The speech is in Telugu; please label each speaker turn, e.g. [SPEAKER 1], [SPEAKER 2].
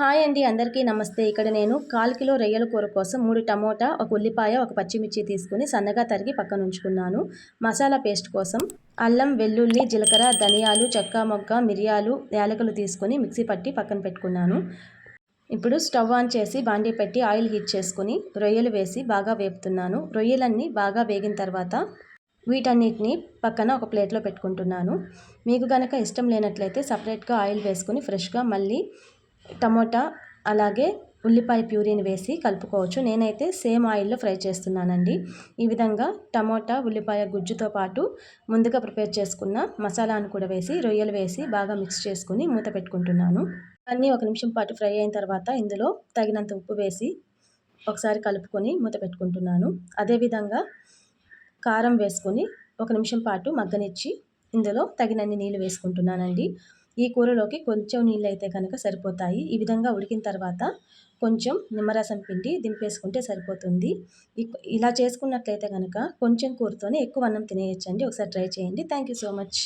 [SPEAKER 1] హాయ్ అండి అందరికీ నమస్తే. ఇక్కడ నేను కాల్ కిలో రొయ్యల కూర కోసం మూడు టమోటా ఒక ఉల్లిపాయ ఒక పచ్చిమిర్చి తీసుకుని సన్నగా తరిగి పక్కన ఉంచుకున్నాను. మసాలా పేస్ట్ కోసం అల్లం వెల్లుల్లి జీలకర్ర ధనియాలు చెక్క మొగ్గ మిరియాలు యాలకులు తీసుకొని మిక్సీ పట్టి పక్కన పెట్టుకున్నాను. ఇప్పుడు స్టవ్ ఆన్ చేసి బాండీ పెట్టి ఆయిల్ హీట్ చేసుకుని రొయ్యలు వేసి బాగా వేపుతున్నాను. రొయ్యలన్నీ బాగా వేగిన తర్వాత వీటన్నిటిని పక్కన ఒక ప్లేట్లో పెట్టుకుంటున్నాను. మీకు కనుక ఇష్టం లేనట్లయితే సపరేట్గా ఆయిల్ వేసుకుని ఫ్రెష్గా మళ్ళీ టమోటా అలాగే ఉల్లిపాయ ప్యూరీని వేసి కలుపుకోవచ్చు. నేనైతే సేమ్ ఆయిల్లో ఫ్రై చేస్తున్నానండి. ఈ విధంగా టమోటా ఉల్లిపాయ గుజ్జుతో పాటు ముందుగా ప్రిపేర్ చేసుకున్న మసాలాను కూడా వేసి రొయ్యలు వేసి బాగా మిక్స్ చేసుకుని మూత పెట్టుకుంటున్నాను. అన్నీ ఒక నిమిషం పాటు ఫ్రై అయిన తర్వాత ఇందులో తగినంత ఉప్పు వేసి ఒకసారి కలుపుకొని మూత పెట్టుకుంటున్నాను. అదేవిధంగా కారం వేసుకొని ఒక నిమిషం పాటు మగ్గనిచ్చి ఇందులో తగినన్ని నీళ్ళు వేసుకుంటున్నానండి. ఈ కూరలోకి కొంచెం నీళ్ళు అయితే కనుక సరిపోతాయి. ఈ విధంగా ఉడికిన తర్వాత కొంచెం నిమ్మరసం పిండి దింపేసుకుంటే సరిపోతుంది. ఇలా చేసుకున్నట్లయితే కనుక కొంచెం కూరతోనే ఎక్కువ అన్నం తినేయచ్చండి. ఒకసారి ట్రై చేయండి. Thank you so much.